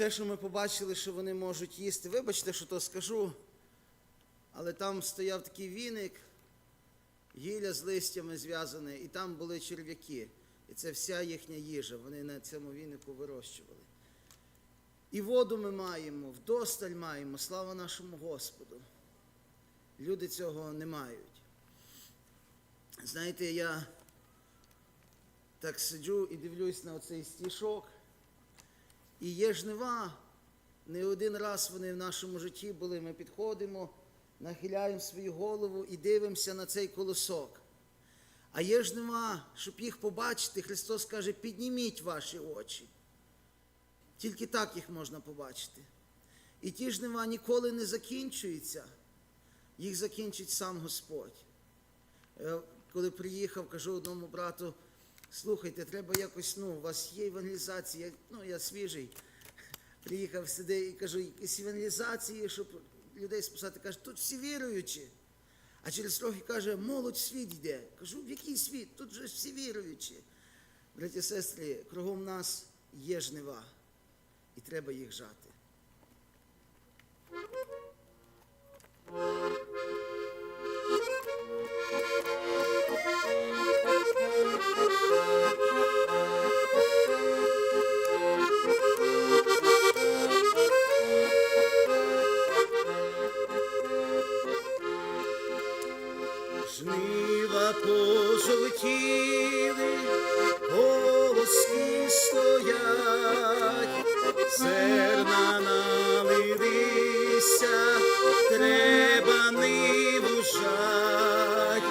все, що ми побачили, що вони можуть їсти, вибачте, що то скажу, але там стояв такий віник, гілля з листями зв'язане, і там були черв'яки. І це вся їхня їжа. Вони на цьому вінику вирощували. І воду ми маємо, вдосталь маємо, слава нашому Господу. Люди цього не мають. Знаєте, я так сиджу і дивлюсь на оцей стішок. І є жнива, не один раз вони в нашому житті були. Ми підходимо, нахиляємо свою голову і дивимося на цей колосок. А є жнива, щоб їх побачити, Христос каже, підніміть ваші очі. Тільки так їх можна побачити. І ті жнива ніколи не закінчуються, їх закінчить сам Господь. Е, Коли приїхав, кажу одному брату, слухайте, треба якось, ну, у вас є евангелізація, ну, я свіжий. Приїхав сюди і кажу, якісь евангелізації, щоб людей спасати. Каже, тут всі віруючі. А через трохи каже, молодь світ йде. Кажу, в який світ? Тут же всі віруючі. Браті і сестри, кругом нас є жнива, і треба їх жати. Жнива пожовтіли, колоски стоять, зерна налилися, треба ниву жать,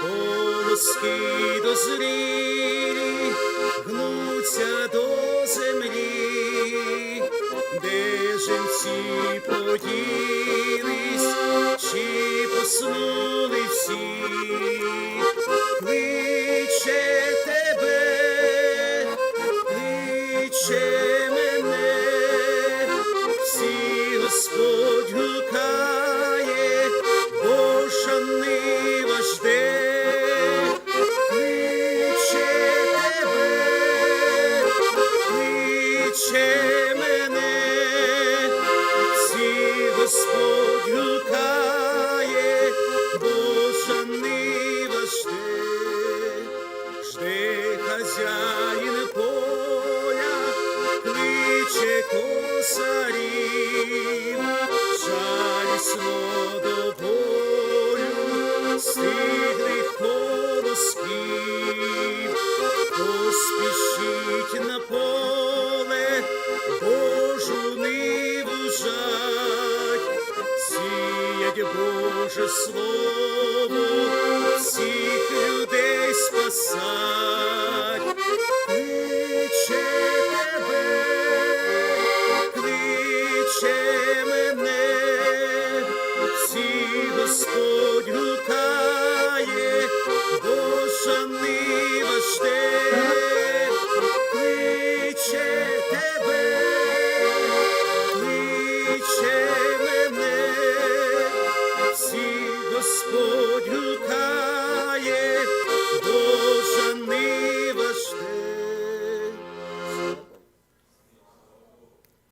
колоски дозрілі, гнуться до землі, де женці поділись, чи поснули всі, царів, жалісно до бою, стиглих полосків, поспішіть на поле, Божу ниву жать, сіять Боже слово, всіх людей спасать.